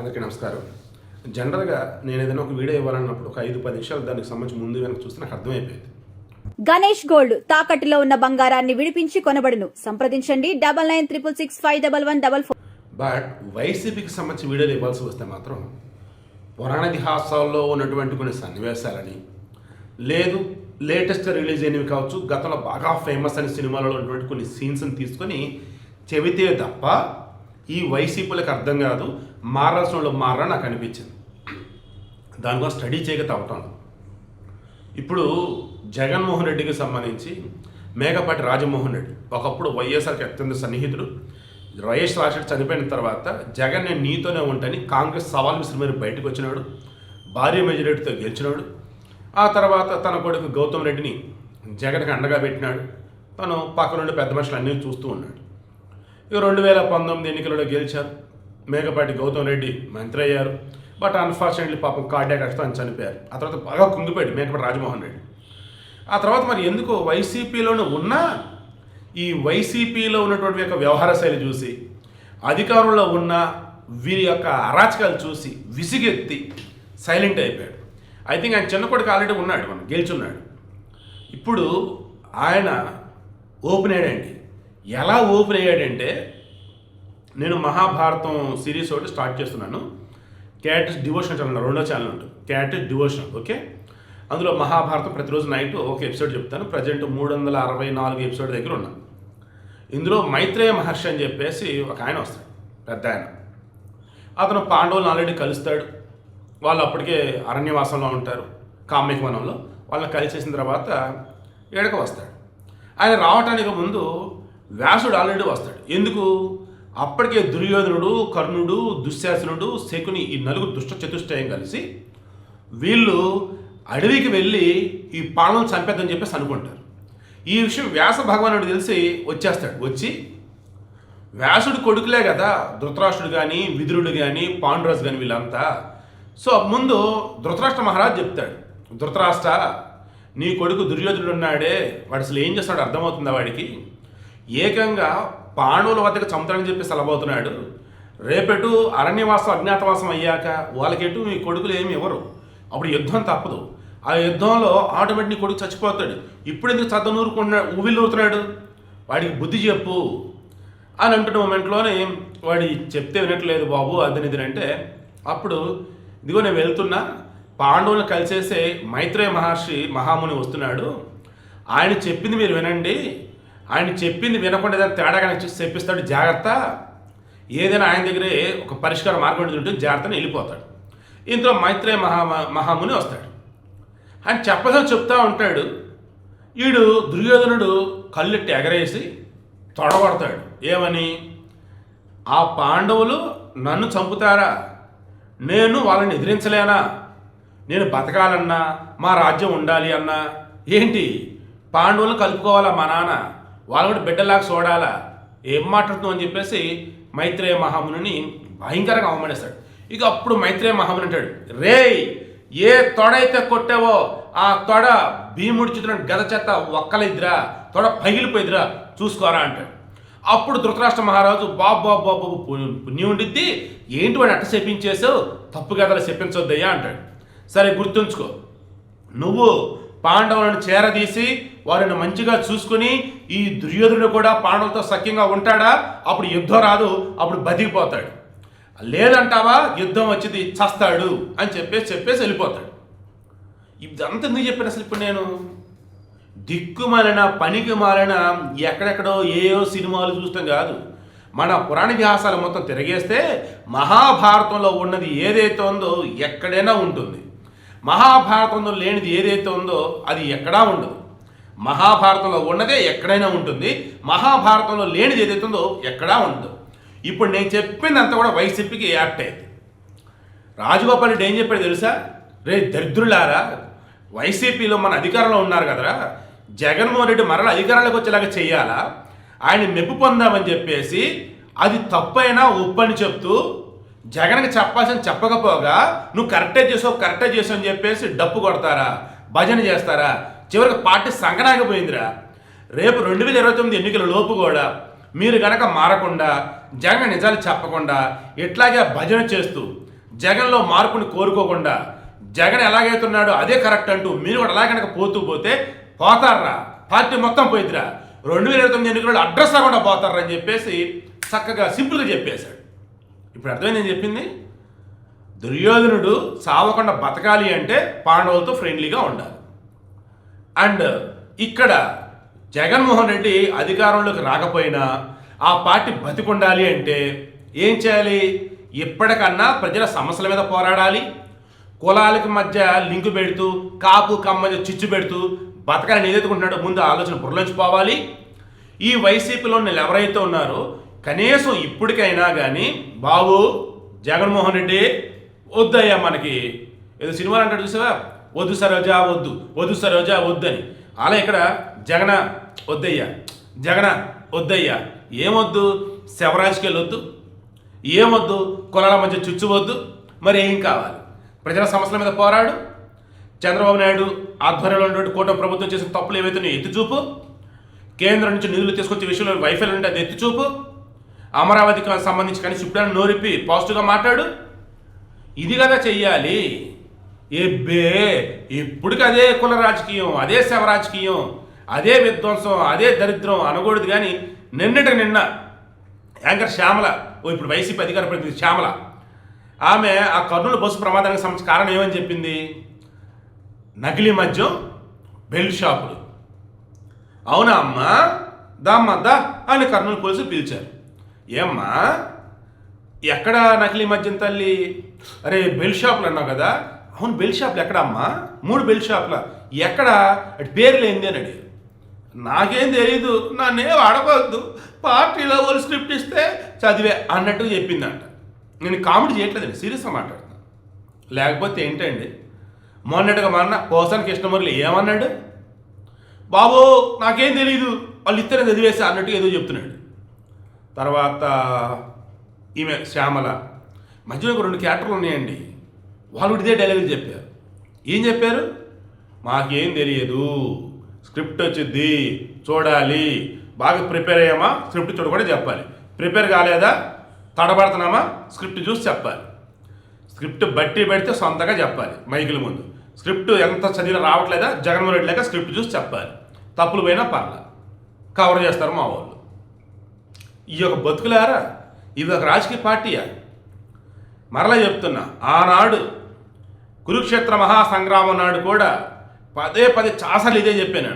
అందరికీ నమస్కారం. జనరల్గా నేను ఏదైనా ఒక వీడియో ఇవ్వాలన్నప్పుడు ఒక ఐదు పది నిమిషాలు దానికి సంబంధించి ముందు వెనక చూస్తే నాకు అర్థమైపోయింది. గణేష్ గోల్డ్ తాకట్టులో ఉన్న బంగారాన్ని విడిపించి కొనబడును. సంప్రదించండి. Double nine triple six five double one double four. But వైసీపీకి సంబంధించి వీడియోలు ఇవ్వాల్సి వస్తే మాత్రం పురాణ ఇతిహాసాల్లో ఉన్నటువంటి కొన్ని సన్నివేశాలని లేదు లేటెస్ట్ రిలీజ్ అయినవి కావచ్చు గతంలో బాగా ఫేమస్ అయిన సినిమాలలో ఉన్నటువంటి కొన్ని సీన్స్ని తీసుకొని చెబితే తప్ప ఈ వైసీపీలకు అర్థం కాదు మారాల్సిన వాళ్ళు మారా నాకు అనిపించింది. దానికోసం స్టడీ చేయక తవ్వుతాను. ఇప్పుడు జగన్మోహన్ రెడ్డికి సంబంధించి మేకపాటి రాజమోహన్ రెడ్డి ఒకప్పుడు వైఎస్ఆర్కి అత్యంత సన్నిహితుడు వైఎస్ రాజశేఖర్ చనిపోయిన తర్వాత జగన్ నేను నీతోనే ఉంటాని కాంగ్రెస్ సవాల్ విసిరి మీద బయటకు వచ్చినాడు భారీ మెజారిటీతో గెలిచినాడు ఆ తర్వాత తన కొడుకు గౌతమ్ రెడ్డిని జగన్కి అండగా పెట్టినాడు తను పక్కనుండి పెద్ద మనుషులు అన్నీ చూస్తూ ఉన్నాడు. ఇక రెండు వేల పంతొమ్మిది ఎన్నికలలో గెలిచారు. మేకపాటి గౌతమ్ రెడ్డి మంత్రి అయ్యారు. బట్ అన్ఫార్చునేట్లీ పాపం కార్డియాక్ అరెస్ట్ చనిపోయారు. ఆ తర్వాత బాగా కుంగిపోయాడు మేకపాటి రాజమోహన్ రెడ్డి. ఆ తర్వాత మరి ఎందుకు వైసీపీలోనే ఉన్నా ఈ వైసీపీలో ఉన్నటువంటి యొక్క వ్యవహార శైలి చూసి అధికారంలో ఉన్న వీరి యొక్క అరాచకాలు చూసి విసిగెత్తి సైలెంట్ అయిపోయాడు. ఐ థింక్ ఆయన చిన్న కొడుకు ఆల్రెడీ ఉన్నాడు మనం గెలిచున్నాడు. ఇప్పుడు ఆయన ఓపెన్ అయ్యాడండి. ఎలా ఓపెన్ అయ్యాడంటే నేను మహాభారతం సిరీస్ ఒకటి స్టార్ట్ చేస్తున్నాను. క్యాటస్ డివోషన్ ఛానల్ రెండో ఛానల్ ఉంటుంది. క్యాటస్ డివోషన్ ఓకే అందులో మహాభారతం ప్రతిరోజు నైట్ ఒక ఎపిసోడ్ చెప్తాను. ప్రజెంట్ మూడు వందల అరవై నాలుగు ఎపిసోడ్ దగ్గర ఉన్నా. ఇందులో మైత్రేయ మహర్షి అని చెప్పేసి ఒక ఆయన వస్తాడు పెద్ద ఆయన. అతను పాండవులను ఆల్రెడీ కలుస్తాడు. వాళ్ళు అప్పటికే అరణ్యవాసంలో ఉంటారు కామ్యక వనంలో వాళ్ళని కలిసేసిన తర్వాత ఏడక వస్తాడు. ఆయన రావటానికి ముందు వ్యాసుడు ఆల్రెడీ వస్తాడు. ఎందుకు? అప్పటికే దుర్యోధనుడు కర్ణుడు దుశ్శాసనుడు శకుని ఈ నలుగురు దుష్ట చతుష్టయం కలిసి వీళ్ళు అడవికి వెళ్ళి ఈ పాండవులను చంపేద్దని చెప్పేసి అనుకుంటారు. ఈ విషయం వ్యాస భగవానుడు తెలిసి వచ్చేస్తాడు. వచ్చి వ్యాసుడు కొడుకులే కదా ధృతరాష్ట్రుడు కానీ విదురుడు కానీ పాండురాజు కానీ వీళ్ళంతా. సో ముందు ధృతరాష్ట్ర మహారాజు చెప్తాడు. ధృతరాష్ట్ర నీ కొడుకు దుర్యోధనుడు ఉన్నాడే వాడు అసలు ఏం చేస్తాడు అర్థమవుతుందా వాడికి? ఏకంగా పాండవుల వద్దకు చంపుతాడని చెప్పి సెలబోతున్నాడు రేపెటు అరణ్యవాసం అజ్ఞాతవాసం అయ్యాక వాళ్ళకెటు నీ కొడుకులు ఏమి ఇవ్వరు. అప్పుడు యుద్ధం తప్పదు. ఆ యుద్ధంలో ఆటోమేటిక్ నీ కొడుకు చచ్చిపోతాడు. ఇప్పుడు ఎందుకు చద్ద నూరుకుంటున్నాడు వాడికి బుద్ధి చెప్పు. అని అంటున్న మూమెంట్లోనే వాడి చెప్తే వినట్లేదు బాబు అదని ఇది అంటే అప్పుడు ఇదిగో నేను వెళ్తున్నా. పాండవులను కలిసేసే మైత్రేయ మహర్షి మహాముని వస్తున్నాడు. ఆయన చెప్పింది మీరు వినండి. ఆయన చెప్పింది వినకుండా ఏదైనా తేడా కనుక చూసి చెప్పిస్తాడు జాగ్రత్త. ఏదైనా ఆయన దగ్గరే ఒక పరిష్కార మార్గం ఉంటుంది జాగ్రత్తని వెళ్ళిపోతాడు. ఇందులో మైత్రేయ మహా మహాముని వస్తాడు. ఆయన చెప్పదని చెప్తా ఉంటాడు. వీడు దుర్యోధనుడు కళ్ళెట్టి ఎగరేసి తొడగొడతాడు. ఏమని? ఆ పాండవులు నన్ను చంపుతారా? నేను వాళ్ళని ఎదిరించలేనా? నేను బతకాలన్నా మా రాజ్యం ఉండాలి అన్నా. ఏంటి? పాండవులను కలుపుకోవాలా మా నాన్న? వాళ్ళు కూడా బిడ్డలాగా చూడాలా? ఏం మాట్లాడుతున్నావు అని చెప్పేసి మైత్రేయ మహాముని భయంకరంగా అవమానిస్తాడు. ఇక అప్పుడు మైత్రేయ మహాముని అంటాడు రేయ్ ఏ తొడైతే కొట్టావో ఆ తొడ భీముడి చిత్రం గద చేత ఒక్కలిద్దిరా తొడ పగిలిపోయిద్దిరా చూసుకోరా అంటాడు. అప్పుడు ధృతరాష్ట్ర మహారాజు బాబు బాబు బాబు బాబు పుణ్యం ఉండిద్ది. ఏంటి వాడు అట్ట చెప్పించేసావు తప్పు కథలు చెప్పించొద్దయ్యా అంటాడు. సరే గుర్తుంచుకో. నువ్వు పాండవులను చేరదీసి వారిని మంచిగా చూసుకుని ఈ దుర్యోధనుడు కూడా పాండవులతో సఖ్యంగా ఉంటాడా? అప్పుడు యుద్ధం రాదు అప్పుడు బతికిపోతాడు. లేదంటావా? యుద్ధం వచ్చింది చస్తాడు అని చెప్పేసి చెప్పేసి వెళ్ళిపోతాడు. ఇదంతా ఎందుకు చెప్పాను అసలు ఇప్పుడు నేను? దిక్కుమాలిన పనికి మాలిన ఎక్కడెక్కడో ఏయో సినిమాలు చూస్తాం కాదు. మన పురాణ ఇతిహాసాలు మొత్తం తిరిగేస్తే మహాభారతంలో ఉన్నది ఏదైతే ఉందో ఎక్కడైనా ఉంటుంది. మహాభారతంలో లేనిది ఏదైతే ఉందో అది ఎక్కడా ఉండదు. మహాభారతంలో ఉన్నదే ఎక్కడైనా ఉంటుంది. మహాభారతంలో లేనిది ఏదైతే ఉందో ఎక్కడా ఉండదు. ఇప్పుడు నేను చెప్పిందంతా కూడా వైసీపీకి యాప్ట్ అయింది. రాజగోపాల్ రెడ్డి ఏం చెప్పాడు తెలుసా? రే దరిద్రులారా వైసీపీలో మన అధికారంలో ఉన్నారు కదరా. జగన్మోహన్ రెడ్డి మరల అధికారంలోకి వచ్చేలాగా చేయాలా ఆయన మెప్పు పొందామని చెప్పేసి అది తప్పైనా ఉప్పని చెప్తూ జగన్కి చెప్పాల్సిన చెప్పకపోగా నువ్వు కరెక్టే చేసావు కరెక్టే చేసావు అని చెప్పేసి డప్పు కొడతారా? భజన చేస్తారా? చివరికి పార్టీ సంకనాగిపోయిందిరా. రేపు రెండు వేల ఇరవై తొమ్మిది ఎన్నికల లోపు కూడా మీరు గనక మారకుండా జగన్ నిజాలు చెప్పకుండా ఇట్లాగే భజన చేస్తూ జగన్లో మార్పుని కోరుకోకుండా జగన్ ఎలాగైతున్నాడో అదే కరెక్ట్ అంటూ మీరు కూడా అలా కనుక పోతూ పోతే పోతారా? పార్టీ మొత్తం పోయిద్దిరా. రెండు వేల ఇరవై తొమ్మిది ఎన్నికల్లో అడ్రస్ రాకుండా పోతారని చెప్పేసి చక్కగా సింపుల్గా చెప్పేశాడు. ఇప్పుడు అర్థమైంది నేను చెప్పింది? దుర్యోధనుడు సావకుండా బతకాలి అంటే పాండవులతో ఫ్రెండ్లీగా ఉండాలి. అండ్ ఇక్కడ జగన్మోహన్ రెడ్డి అధికారంలోకి రాకపోయినా ఆ పార్టీ బతికుండాలి అంటే ఏం చేయాలి? ఎప్పటికన్నా ప్రజల సమస్యల మీద పోరాడాలి. కులాలకి మధ్య లింకు పెడుతూ కాపు కమ్మ చిచ్చు పెడుతూ బతకాలని ఏదైతుకుంటున్నాడో ముందు ఆలోచన బుర్రలోంచి పోవాలి. ఈ వైసీపీలో వీళ్ళు ఎవరైతే ఉన్నారో కనీసం ఇప్పటికైనా కానీ బాబు జగన్మోహన్ రెడ్డి వద్దయ్యా మనకి. ఏదో సినిమాలు అంటాడు చూసావా? వద్దు సరోజా వద్దు. వద్దు సరోజా వద్దని. అలా ఇక్కడ జగన వద్దయ్యా. జగన వద్దయ్యా. ఏమొద్దు? శవరాజకీయాలు వద్దు. ఏమొద్దు? కులాల మధ్య చుచ్చువద్దు మరి ఏం కావాలి? ప్రజల సమస్యల మీద పోరాడు. చంద్రబాబు నాయుడు ఆధ్వర్యంలో ఉన్నటువంటి కూటమి ప్రభుత్వం చేసిన తప్పులు ఏవైతే ఎత్తి చూపు కేంద్రం నుంచి నిధులు తీసుకొచ్చే విషయంలో వైఫల్యం ఉంటే అది ఎత్తి చూపు అమరావతికి సంబంధించి కానీ ఇప్పుడైనా నోరిపి పాజిటివ్గా మాట్లాడు. ఇది కదా చెయ్యాలి. ఎబ్బే ఇప్పటికి అదే కుల రాజకీయం అదే శవ రాజకీయం అదే విధ్వంసం అదే దరిద్రం అనకూడదు కానీ నిన్నటి నిన్న యాంకర్ శ్యామల ఓ ఇప్పుడు వైసీపీ అధికార ప్రతినిధి శ్యామల ఆమె ఆ కర్నూలు బస్సు ప్రమాదానికి సంబంధించిన కారణం ఏమని చెప్పింది? నకిలీ మద్యం బెల్ట్ షాపులు. అవునా అమ్మా? దామ్మా దా అని కర్నూలు పోలీసులు పిలిచారు. ఏమ్మా? ఎక్కడ నకిలీ మద్యం తల్లి? అరే బెల్ షాపులు అన్నావు కదా? అవును బెల్ షాపులు ఎక్కడ అమ్మా మూడు బెల్ షాపుల. ఎక్కడ? అటు పేర్లు ఏంది అని అడిగి నాకేం తెలియదు నన్నే వాడవద్దు. పార్టీలో వాళ్ళు స్క్రిప్ట్ ఇస్తే చదివే అన్నట్టు చెప్పిందంట. నేను కామెడీ చేయట్లేదండి సీరియస్గా మాట్లాడుతున్నాను లేకపోతే ఏంటండి? మొన్నట్టుగా మొన్న పోసాని కృష్ణమూర్లు ఏమన్నాడు? బాబు నాకేం తెలియదు వాళ్ళు ఇద్దరు చదివేసి అన్నట్టు ఏదో చెప్తున్నాడు. తర్వాత ఈమె శ్యామల. మధ్యలో ఒక రెండు క్యారెక్టర్లు ఉన్నాయండి. వాళ్ళు ఇదే డైలాగులు చెప్పారు. ఏం చెప్పారు? మాకేం తెలియదు. స్క్రిప్ట్ వచ్చింది చూడాలి. బాగా ప్రిపేర్ అయ్యామా? స్క్రిప్ట్ చూడ కూడా చెప్పాలి. ప్రిపేర్ కాలేదా? తడబడుతున్నామా? స్క్రిప్ట్ చూసి చెప్పాలి. స్క్రిప్ట్ బట్టి పెడితే సొంతగా చెప్పాలి. మైకుల ముందు. స్క్రిప్ట్ ఎంత చదివినా రావట్లేదా? జగన్మోహన్ రెడ్డి లేక స్క్రిప్ట్ చూసి చెప్పాలి. తప్పులు పోయినా పర్లేదు కవర్ చేస్తారు మా వాళ్ళు. ఈ యొక్క బతుకులారా? ఇది ఒక రాజకీయ పార్టీయా? మరలా చెప్తున్నా ఆనాడు కురుక్షేత్ర మహాసంగ్రామం నాడు కూడా పదే పదే చాసలు ఇదే చెప్పాను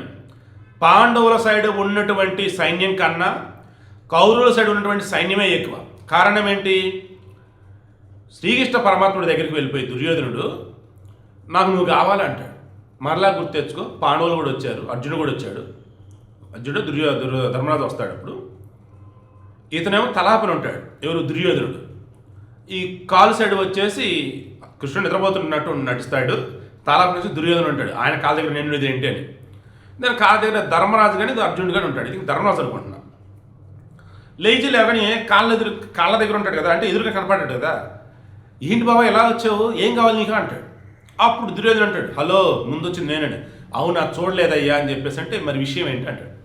పాండవుల సైడ్ ఉన్నటువంటి సైన్యం కన్నా కౌరవుల సైడ్ ఉన్నటువంటి సైన్యమే ఎక్కువ. కారణం ఏంటి? శ్రీకృష్ణ పరమాత్ముడి దగ్గరికి వెళ్ళిపోయి దుర్యోధనుడు నాకు నువ్వు కావాలంటాడు మరలా గుర్తు తెచ్చుకో పాండవులు కూడా వచ్చారు అర్జునుడు కూడా వచ్చాడు. అర్జునుడు దుర్యో ధర్మరాజు వస్తాడు అప్పుడు. ఇతనేమో తలాపని ఉంటాడు. ఎవరు? దుర్యోధనుడు. ఈ కాలు సైడ్ వచ్చేసి కృష్ణుడు నిద్రపోతున్నట్టు నడుస్తాడు తలాపని నుంచి దుర్యోధనుడు ఉంటాడు. ఆయన కాళ్ళ దగ్గర నేను ఇది ఏంటి అని. దాని కాళ్ళ దగ్గర ధర్మరాజు కానీ అర్జునుడు కానీ ఉంటాడు. ఇది ధర్మరాజు అనుకుంటున్నా. లేచి లేవని కాళ్ళ ఎదురు కాళ్ళ దగ్గర ఉంటాడు కదా అంటే ఎదురుగా కనపడ్డాడు కదా. ఏంటి బాబా ఎలా వచ్చావు? ఏం కావాలి నీకు అంటాడు. అప్పుడు దుర్యోధన అంటాడు హలో ముందు వచ్చింది నేనండి అవునా చూడలేదయ్యా అని చెప్పేసి అంటే మరి విషయం ఏంటి? అంటాడు.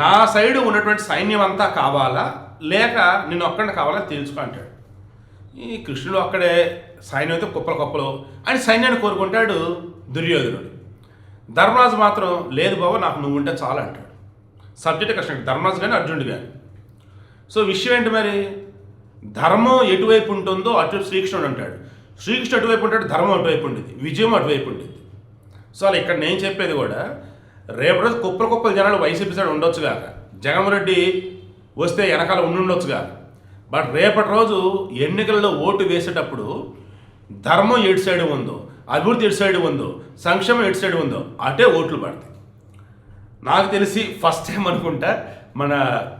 నా సైడ్ ఉన్నటువంటి సైన్యం అంతా కావాలా? లేక నేను ఒక్కడిని కావాలా తెలుసుకో అంటాడు. ఈ కృష్ణుడు అక్కడే సైన్యం అయితే కుప్పలు కుప్పలు అని సైన్యాన్ని కోరుకుంటాడు దుర్యోధనుడు. ధర్మరాజు మాత్రం లేదు బాబు నాకు నువ్వు ఉంటే చాలు అంటాడు. సబ్జెక్ట్ కృష్ణుడు ధర్మరాజు కానీ అర్జునుడు కానీ సో విషయం ఏంటి మరి? ధర్మం ఎటువైపు ఉంటుందో అటు శ్రీకృష్ణుడు అంటాడు. శ్రీకృష్ణుడు అటువైపు ఉంటాడు ధర్మం అటువైపు ఉంటుంది విజయం అటువైపు ఉంటుంది సో అలా ఇక్కడ నేను చెప్పేది కూడా రేపు రోజు కుప్పలు కుప్పలు జనాలు వైసీపీ సైడ్ ఉండొచ్చుగా. కాక జగన్మోహన్ రెడ్డి వస్తే వెనకాల ఉండుండొచ్చుగా. బట్ రేపటి రోజు ఎన్నికల్లో ఓటు వేసేటప్పుడు ధర్మం ఎటు సైడ్ ఉందో అభివృద్ధి ఎటు సైడ్ ఉందో సంక్షేమం ఎటు సైడ్ ఉందో అటే ఓట్లు పడతాయి. నాకు తెలిసి ఫస్ట్ టైం అనుకుంటా మన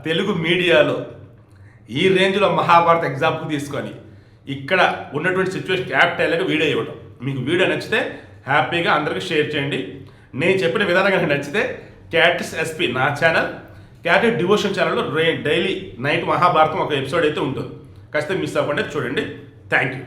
తెలుగు మీడియాలో ఈ రేంజ్లో మహాభారత ఎగ్జాంపుల్ తీసుకొని ఇక్కడ ఉన్నటువంటి సిచ్యువేషన్ క్యాపిటల్గా వీడియో ఇవ్వడం మీకు వీడియో నచ్చితే హ్యాపీగా అందరికీ షేర్ చేయండి. నేను చెప్పిన విధానంగా నాకు నచ్చితే క్యాటిస్ ఎస్పీ నా ఛానల్ క్యాటిస్ డివోషన్ ఛానల్లో డైలీ నైట్ మహాభారతం ఒక ఎపిసోడ్ అయితే ఉంటుంది. ఖచ్చితంగా మిస్ అవ్వకుండా చూడండి. Thank you